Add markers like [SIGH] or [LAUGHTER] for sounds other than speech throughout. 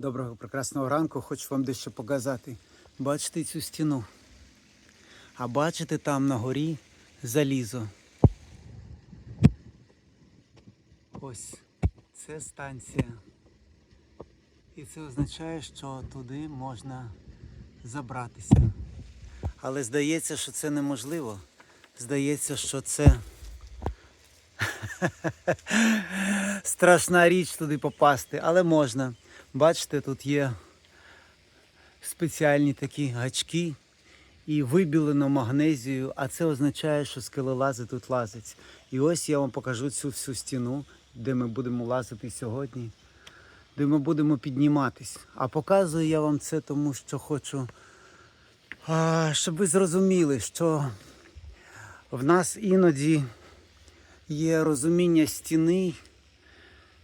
Доброго прекрасного ранку, хочу вам дещо показати. Бачите цю стіну? А бачите там на горі залізо. Ось це станція. І це означає, що туди можна забратися. Але здається, що це неможливо. Здається, що це [LAUGHS] страшна річ туди попасти, але можна. Бачите, тут є спеціальні такі гачки і вибілено магнезію, а це означає, що скелелази тут лазять. І ось я вам покажу цю всю стіну, де ми будемо лазити сьогодні, де ми будемо підніматись. А показую я вам це тому, що хочу, щоб ви зрозуміли, що в нас іноді є розуміння стіни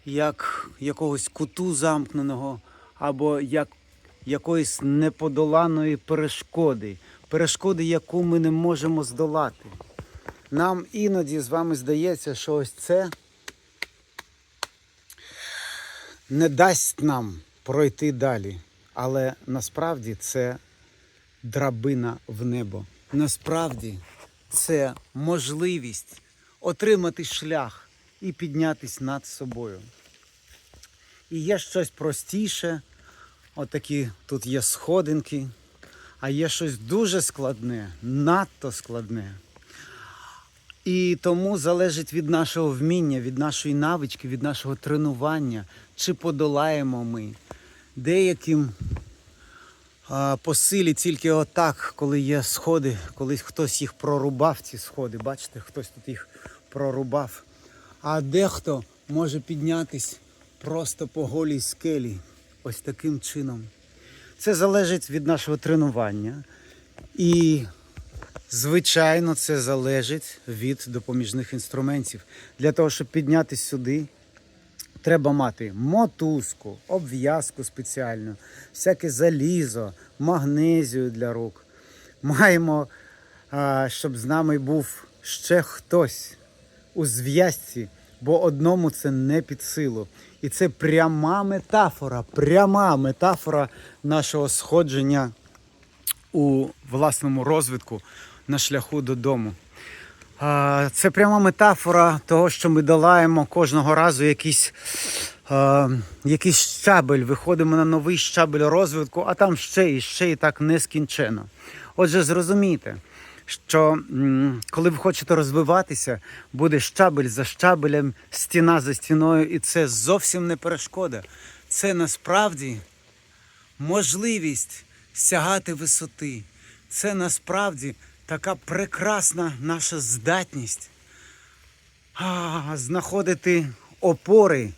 як якогось куту замкненого, або як якоїсь неподоланої перешкоди, перешкоди, яку ми не можемо здолати. Нам іноді з вами здається, що ось це не дасть нам пройти далі. Але насправді це драбина в небо. Насправді це можливість отримати шлях і піднятись над собою. І є щось простіше, отакі тут є сходинки, а є щось дуже складне, надто складне. І тому залежить від нашого вміння, від нашої навички, від нашого тренування, чи подолаємо ми деяким а, по силі тільки отак, коли є сходи, коли хтось їх прорубав, ці сходи. Бачите, хтось тут їх прорубав. А дехто може піднятись просто по голій скелі. Ось таким чином. Це залежить від нашого тренування. І, звичайно, це залежить від допоміжних інструментів. Для того, щоб піднятися сюди, треба мати мотузку, обв'язку спеціальну, всяке залізо, магнезію для рук. Маємо, щоб з нами був ще хтось у зв'язці, бо одному це не під силу. І це пряма метафора, пряма метафора нашого сходження у власному розвитку на шляху додому. Це пряма метафора того, що ми долаємо кожного разу якийсь, якийсь щабель, виходимо на новий щабель розвитку, а там ще і ще і так нескінченно. Отже, зрозумійте, що коли ви хочете розвиватися, буде щабель за щабелем, стіна за стіною, і це зовсім не перешкода. Це насправді можливість сягати висоти. Це насправді така прекрасна наша здатність знаходити опори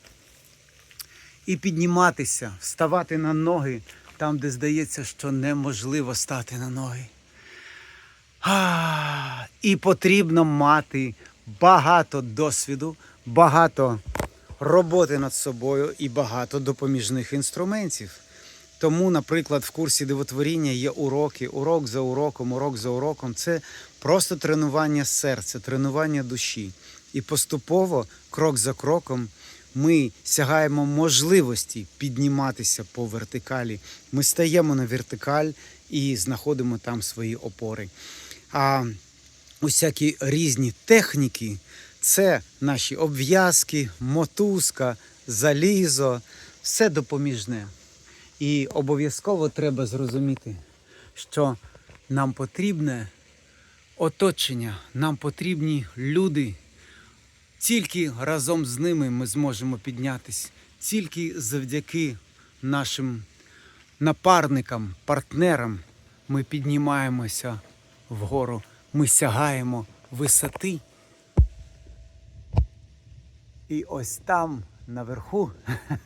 і підніматися, вставати на ноги там, де здається, що неможливо стати на ноги. А, і потрібно мати багато досвіду, багато роботи над собою і багато допоміжних інструментів. Тому, наприклад, в курсі дивотворіння є уроки, урок за уроком, урок за уроком. Це просто тренування серця, тренування душі. І поступово, крок за кроком, ми сягаємо можливості підніматися по вертикалі. Ми стаємо на вертикаль і знаходимо там свої опори. А усякі різні техніки це наші обв'язки, мотузка, залізо, все допоміжне. І обов'язково треба зрозуміти, що нам потрібне оточення, нам потрібні люди. Тільки разом з ними ми зможемо піднятися, тільки завдяки нашим напарникам, партнерам ми піднімаємося вгору, ми сягаємо висоти. І ось там наверху,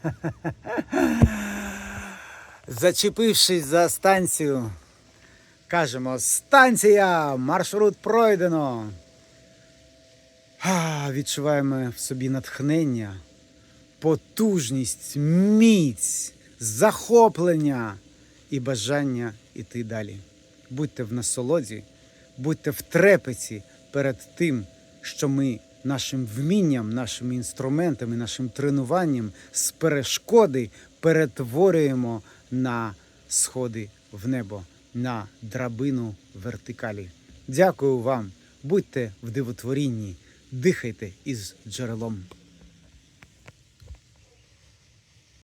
[LAUGHS] зачепившись за станцію, кажемо: станція! Маршрут пройдено. А, відчуваємо в собі натхнення, потужність, міць, захоплення і бажання йти далі. Будьте в насолоді, будьте в трепеті перед тим, що ми нашим вмінням, нашими інструментами, нашим тренуванням з перешкоди перетворюємо на сходи в небо, на драбину вертикалі. Дякую вам, будьте в дивотворінні, дихайте із джерелом.